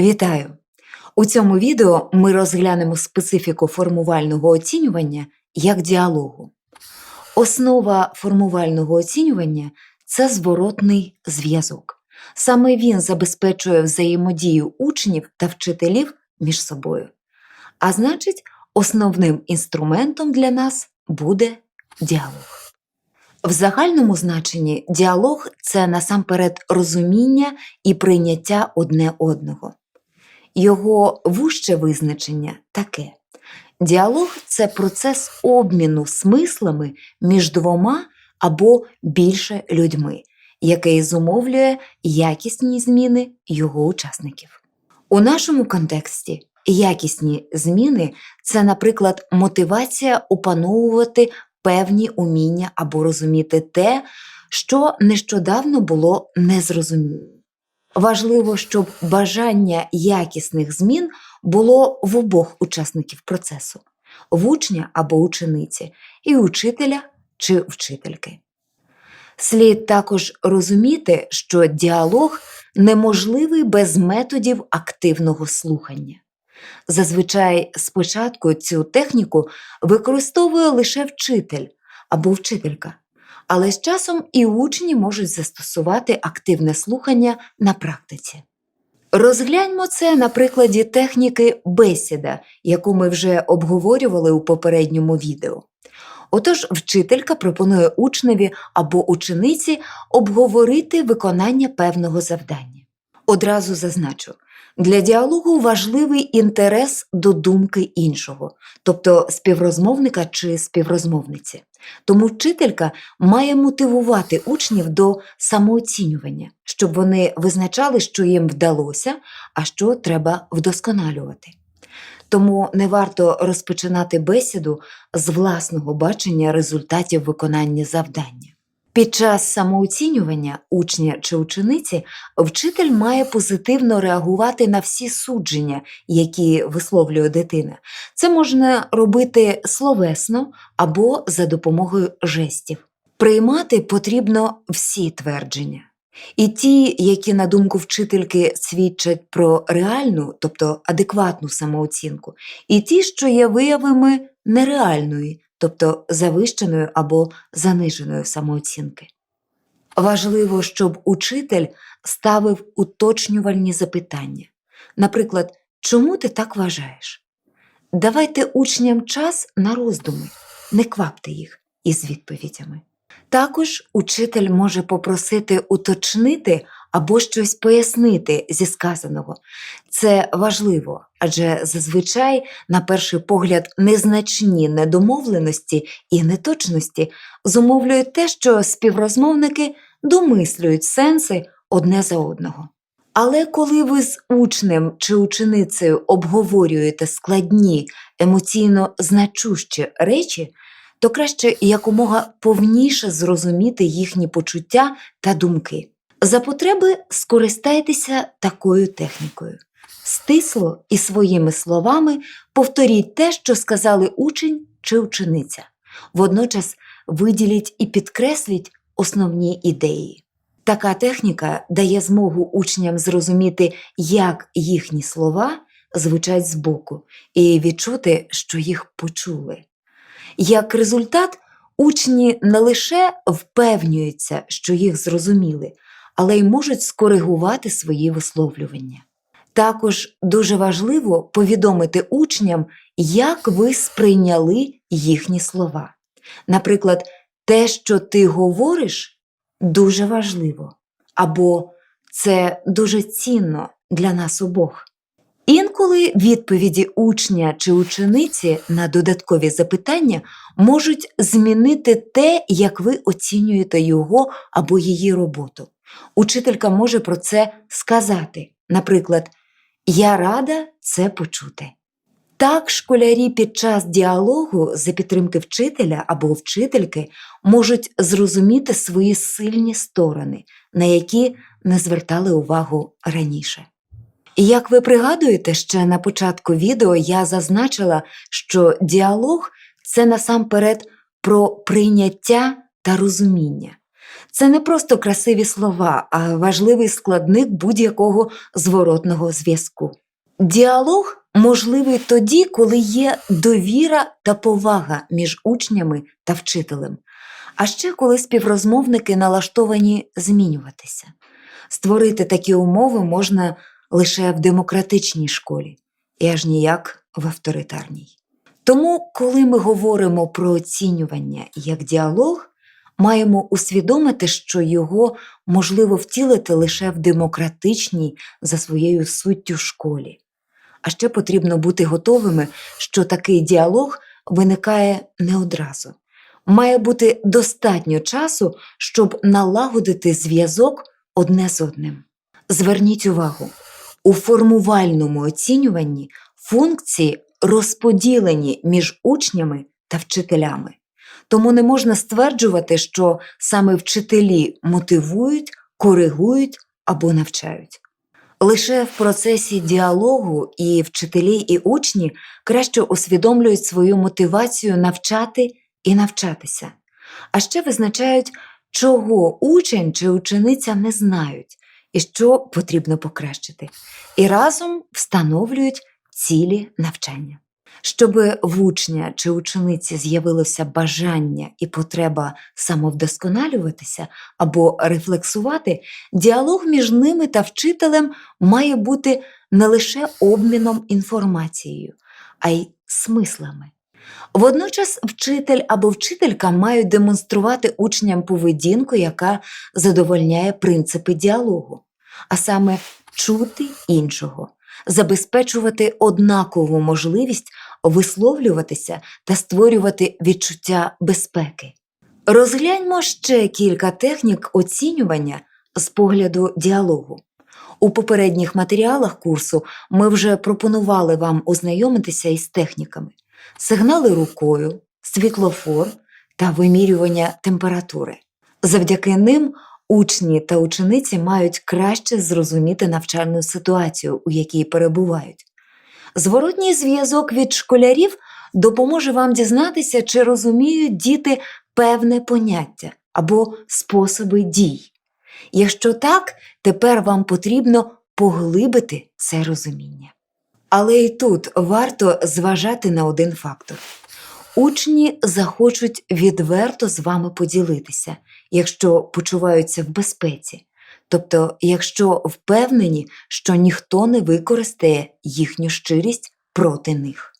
Вітаю! У цьому відео ми розглянемо специфіку формувального оцінювання як діалогу. Основа формувального оцінювання це зворотний зв'язок. Саме він забезпечує взаємодію учнів та вчителів між собою. А значить, основним інструментом для нас буде діалог. В загальному значенні діалог це насамперед розуміння і прийняття одне одного. Його вужче визначення таке: діалог це процес обміну смислами між двома або більше людьми, який зумовлює якісні зміни його учасників. У нашому контексті якісні зміни це, наприклад, мотивація опановувати певні уміння або розуміти те, що нещодавно було незрозумілим. Важливо, щоб бажання якісних змін було в обох учасників процесу в учня або учениці, і учителя чи вчительки. Слід також розуміти, що діалог неможливий без методів активного слухання. Зазвичай спочатку цю техніку використовує лише вчитель або вчителька, але з часом і учні можуть застосувати активне слухання на практиці. Розгляньмо це на прикладі техніки бесіда, яку ми вже обговорювали у попередньому відео. Отож, вчителька пропонує учневі або учениці обговорити виконання певного завдання. Одразу зазначу, для діалогу важливий інтерес до думки іншого, тобто співрозмовника чи співрозмовниці. Тому вчителька має мотивувати учнів до самооцінювання, щоб вони визначали, що їм вдалося, а що треба вдосконалювати. Тому не варто розпочинати бесіду з власного бачення результатів виконання завдання. Під час самооцінювання учня чи учениці вчитель має позитивно реагувати на всі судження, які висловлює дитина. Це можна робити словесно або за допомогою жестів. Приймати потрібно всі твердження. І ті, які, на думку вчительки, свідчать про реальну, тобто адекватну самооцінку, і ті, що є виявами нереальної, тобто завищеної або заниженої самооцінки. Важливо, щоб учитель ставив уточнювальні запитання. Наприклад, чому ти так вважаєш? Давайте учням час на роздуми, не квапте їх із відповідями. Також учитель може попросити уточнити або щось пояснити зі сказаного. Це важливо, адже зазвичай, на перший погляд, незначні недомовленості і неточності зумовлюють те, що співрозмовники домислюють сенси одне за одного. Але коли ви з учнем чи ученицею обговорюєте складні, емоційно значущі речі, то краще якомога повніше зрозуміти їхні почуття та думки. За потреби скористайтеся такою технікою. Стисло і своїми словами повторіть те, що сказали учень чи учениця. Водночас виділіть і підкресліть основні ідеї. Така техніка дає змогу учням зрозуміти, як їхні слова звучать збоку, і відчути, що їх почули. Як результат, учні не лише впевнюються, що їх зрозуміли, але й можуть скоригувати свої висловлювання. Також дуже важливо повідомити учням, як ви сприйняли їхні слова. Наприклад, те, що ти говориш, дуже важливо, або це дуже цінно для нас обох. Інколи відповіді учня чи учениці на додаткові запитання можуть змінити те, як ви оцінюєте його або її роботу. Учителька може про це сказати. Наприклад, Я рада це почути. Так, школярі під час діалогу за підтримки вчителя або вчительки можуть зрозуміти свої сильні сторони, на які не звертали увагу раніше. І як ви пригадуєте, ще на початку відео я зазначила, що діалог це насамперед про прийняття та розуміння. Це не просто красиві слова, а важливий складник будь-якого зворотного зв'язку. Діалог можливий тоді, коли є довіра та повага між учнями та вчителем, а ще коли співрозмовники налаштовані змінюватися. Створити такі умови можна лише в демократичній школі, і аж ніяк в авторитарній. Тому, коли ми говоримо про оцінювання як діалог, маємо усвідомити, що його можливо втілити лише в демократичній за своєю суттю школі. А ще потрібно бути готовими, що такий діалог виникає не одразу. Має бути достатньо часу, щоб налагодити зв'язок одне з одним. Зверніть увагу, у формувальному оцінюванні функції розподілені між учнями та вчителями. Тому не можна стверджувати, що саме вчителі мотивують, коригують або навчають. Лише в процесі діалогу і вчителі, і учні краще усвідомлюють свою мотивацію навчати і навчатися, а ще визначають, чого учень чи учениця не знають і що потрібно покращити, і разом встановлюють цілі навчання. Щоб в учня чи учениці з'явилося бажання і потреба самовдосконалюватися або рефлексувати, діалог між ними та вчителем має бути не лише обміном інформацією, а й смислами. Водночас вчитель або вчителька мають демонструвати учням поведінку, яка задовольняє принципи діалогу, а саме чути іншого, забезпечувати однакову можливість висловлюватися та створювати відчуття безпеки. Розгляньмо ще кілька технік оцінювання з погляду діалогу. У попередніх матеріалах курсу ми вже пропонували вам ознайомитися із техніками сигнали рукою, світлофор та вимірювання температури. Завдяки ним учні та учениці мають краще зрозуміти навчальну ситуацію, у якій перебувають. Зворотній зв'язок від школярів допоможе вам дізнатися, чи розуміють діти певне поняття або способи дій. Якщо так, тепер вам потрібно поглибити це розуміння. Але і тут варто зважати на один фактор. Учні захочуть відверто з вами поділитися, якщо почуваються в безпеці, тобто, якщо впевнені, що ніхто не використає їхню щирість проти них.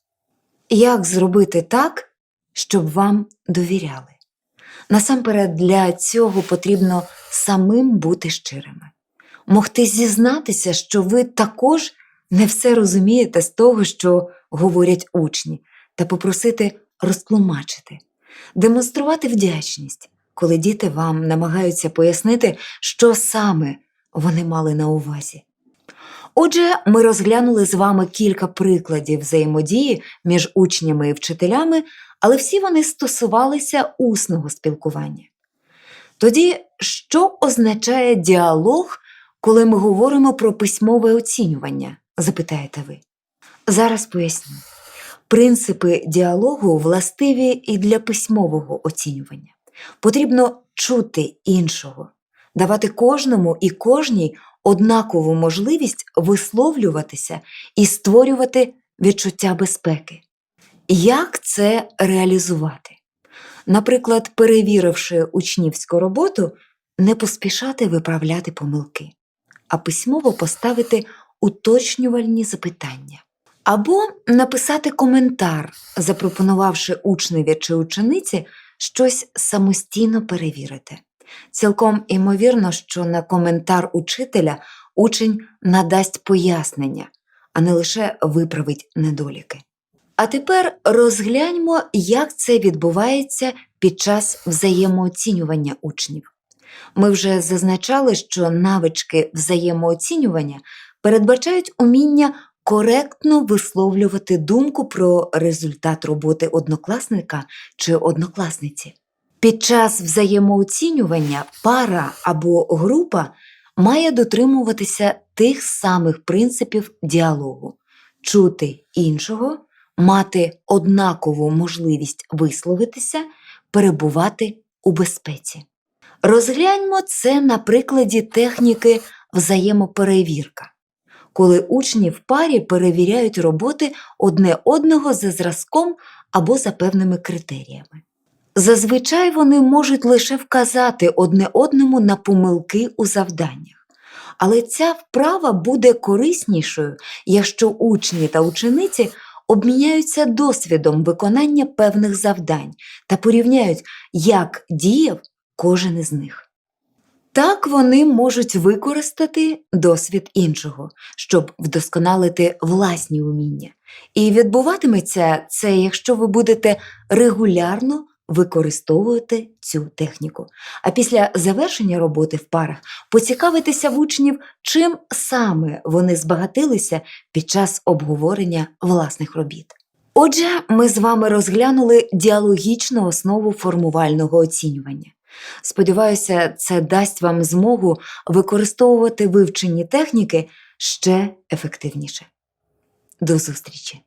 Як зробити так, щоб вам довіряли? Насамперед, для цього потрібно самим бути щирими, могти зізнатися, що ви також не все розумієте з того, що говорять учні, та попросити розтлумачити, демонструвати вдячність, коли діти вам намагаються пояснити, що саме вони мали на увазі. Отже, ми розглянули з вами кілька прикладів взаємодії між учнями і вчителями, але всі вони стосувалися усного спілкування. Тоді, що означає діалог, коли ми говоримо про письмове оцінювання? запитаєте ви. Зараз поясню. Принципи діалогу властиві і для письмового оцінювання. Потрібно чути іншого, давати кожному і кожній однакову можливість висловлюватися і створювати відчуття безпеки. Як це реалізувати? Наприклад, перевіривши учнівську роботу, не поспішати виправляти помилки, а письмово поставити уточнювальні запитання. Або написати коментар, запропонувавши учневі чи учениці щось самостійно перевірити. Цілком імовірно, що на коментар учителя учень надасть пояснення, а не лише виправить недоліки. А тепер розгляньмо, як це відбувається під час взаємооцінювання учнів. Ми вже зазначали, що навички взаємооцінювання передбачають уміння коректно висловлювати думку про результат роботи однокласника чи однокласниці. Під час взаємооцінювання пара або група має дотримуватися тих самих принципів діалогу, чути іншого, мати однакову можливість висловитися, перебувати у безпеці. Розгляньмо це на прикладі техніки взаємоперевірка, коли учні в парі перевіряють роботи одне одного за зразком або за певними критеріями. Зазвичай вони можуть лише вказати одне одному на помилки у завданнях. Але ця вправа буде кориснішою, якщо учні та учениці обміняються досвідом виконання певних завдань та порівняють, як діяв кожен із них. Так вони можуть використати досвід іншого, щоб вдосконалити власні уміння. І відбуватиметься це, якщо ви будете регулярно використовувати цю техніку. А після завершення роботи в парах поцікавитися в учнів, чим саме вони збагатилися під час обговорення власних робіт. Отже, ми з вами розглянули діалогічну основу формувального оцінювання. Сподіваюся, це дасть вам змогу використовувати вивчені техніки ще ефективніше. До зустрічі!